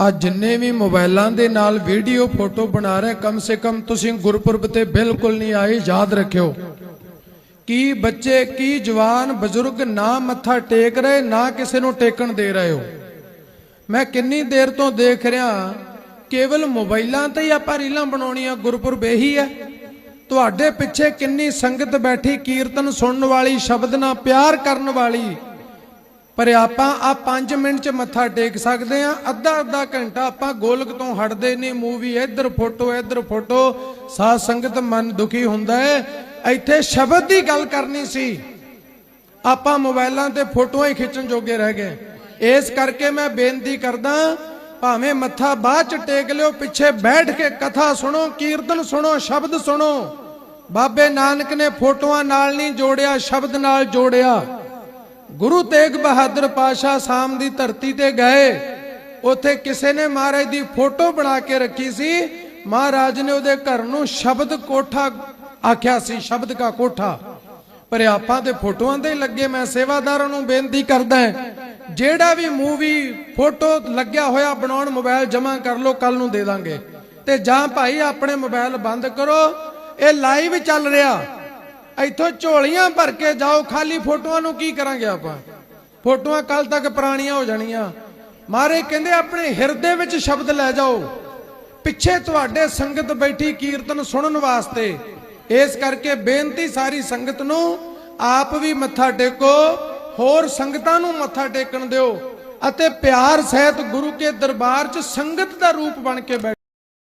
ਆ ਜਿੰਨੇ ਵੀ ਮੋਬਾਈਲਾਂ ਦੇ ਨਾਲ ਵੀਡੀਓ, ਫੋਟੋ ਬਣਾ ਰਹੇ, ਕਮ ਸੇ ਕਮ ਤੁਸੀਂ ਗੁਰਪੁਰਬ ਤੇ ਬਿਲਕੁਲ ਨਹੀਂ ਆਏ, ਯਾਦ ਰੱਖਿਓ। ਕੀ ਬੱਚੇ, ਕੀ ਜਵਾਨ, ਬਜ਼ੁਰਗ ਨਾ ਮੱਥਾ ਟੇਕ ਰਹੇ, ਨਾ ਕਿਸੇ ਨੂੰ ਟੇਕਣ ਦੇ ਰਹੇ ਹੋ? ਮੈਂ ਕਿੰਨੀ ਦੇਰ ਤੋਂ ਦੇਖ ਰਿਹਾ, ਕੇਵਲ ਮੋਬਾਈਲਾਂ ਤੇ ਹੀ ਆਪਾਂ ਰੀਲਾਂ ਬਣਾਉਣੀਆਂ, ਗੁਰਪੁਰਬ ਇਹੀ ਹੈ। ਤੁਹਾਡੇ ਪਿੱਛੇ ਕਿੰਨੀ ਸੰਗਤ ਬੈਠੀ, ਕੀਰਤਨ ਸੁਣਨ ਵਾਲੀ, ਸ਼ਬਦ ਨਾਲ ਪਿਆਰ ਕਰਨ ਵਾਲੀ ਪਰ ਆਪਾਂ ਆ 5 ਮਿੰਟ ਚ ਮੱਥਾ ਟੇਕ ਸਕਦੇ ਆ, ਅੱਧਾ ਅੱਧਾ ਘੰਟਾ ਆਪਾਂ ਗੋਲਕ ਤੋਂ ਹਟਦੇ ਨਹੀਂ, ਮੂਵੀ ਇੱਧਰ ਫੋਟੋ ਇੱਧਰ ਫੋਟੋ, ਸਾਧ ਸੰਗਤ ਮਨ ਦੁਖੀ ਹੁੰਦਾ ਹੈ। ਇੱਥੇ ਸ਼ਬਦ ਦੀ ਗੱਲ ਕਰਨੀ ਸੀ। ਆਪਾਂ ਮੋਬਾਈਲਾਂ ਤੇ ਫੋਟੋਆਂ ਹੀ ਖਿੱਚਣ ਜੋਗੇ ਰਹਿ ਗਏ। ਇਸ ਕਰਕੇ ਮੈਂ ਬੇਨਤੀ ਕਰਦਾ, ਭਾਵੇਂ ਮੱਥਾ ਬਾਅਦ ਚ ਟੇਕ ਲਿਓ, ਪਿੱਛੇ ਬੈਠ ਕੇ ਕਥਾ ਸੁਣੋ, ਕੀਰਤਨ ਸੁਣੋ, ਸ਼ਬਦ ਸੁਣੋ। ਬਾਬੇ ਨਾਨਕ ਨੇ ਫੋਟੋਆਂ ਨਾਲ ਨਹੀਂ ਜੋੜਿਆ, ਸ਼ਬਦ ਨਾਲ ਜੋੜਿਆ। ਗੁਰੂ ਤੇਗ ਬਹਾਦਰ ਪਾਸ਼ਾ ਸਾਮ ਦੀ ਧਰਤੀ ਤੇ ਗਏ। ਉੱਥੇ ਕਿਸੇ ਨੇ ਮਹਾਰਾਜ ਦੀ ਫੋਟੋ ਬਣਾ ਕੇ ਰੱਖੀ ਸੀ। ਮਹਾਰਾਜ ਨੇ ਉਹਦੇ ਘਰ ਨੂੰ ਸ਼ਬਦ ਕੋਠਾ ਆਖਿਆ ਸੀ, ਸ਼ਬਦ ਕਾ ਕੋਠਾ। ਪਰ ਆਪਾਂ ਤੇ ਫੋਟੋਆਂ ਤੇ ਲੱਗੇ, ਮੈਂ ਸੇਵਾਦਾਰਾਂ ਨੂੰ ਬੇਨਤੀ ਕਰਦਾ ਜਿਹੜਾ ਵੀ ਮੂਵੀ ਫੋਟੋ ਲੱਗਿਆ ਹੋਇਆ ਬਣਾਉਣ ਮੋਬਾਈਲ ਜਮ੍ਹਾਂ ਕਰ ਲਓ ਕੱਲ ਨੂੰ ਦੇ ਦਾਂਗੇ। ਤੇ ਜਾਂ ਭਾਈ, ਆਪਣੇ ਮੋਬਾਈਲ ਬੰਦ ਕਰੋ। ਇਹ ਲਾਈਵ ਚੱਲ ਰਿਹਾ। ਇੱਥੋਂ ਝੋਲੀਆਂ ਭਰ ਕੇ ਜਾਓ, ਖਾਲੀ ਫੋਟੋਆਂ ਨੂੰ ਕੀ ਕਰਾਂਗੇ ਆਪਾਂ? ਫੋਟੋਆਂ ਕੱਲ ਤੱਕ ਪੁਰਾਣੀਆਂ ਹੋ ਜਾਣੀਆਂ। ਮਾਰੇ ਕਹਿੰਦੇ ਆਪਣੇ ਹਿਰਦੇ ਵਿੱਚ ਸ਼ਬਦ ਲੈ ਜਾਓ। ਪਿੱਛੇ ਤੁਹਾਡੇ ਸੰਗਤ ਬੈਠੀ ਕੀਰਤਨ ਸੁਣਨ ਵਾਸਤੇ। ਇਸ ਕਰਕੇ ਬੇਨਤੀ ਸਾਰੀ ਸੰਗਤ ਨੂੰ, ਆਪ ਵੀ ਮੱਥਾ ਟੇਕੋ, ਹੋਰ ਸੰਗਤਾਂ ਨੂੰ ਮੱਥਾ ਟੇਕਣ ਦਿਓ। ਅਤੇ ਪਿਆਰ ਸਹਿਤ ਗੁਰੂ ਕੇ ਦਰਬਾਰ 'ਚ ਸੰਗਤ ਦਾ ਰੂਪ ਬਣ ਕੇ ਬੈਠੋ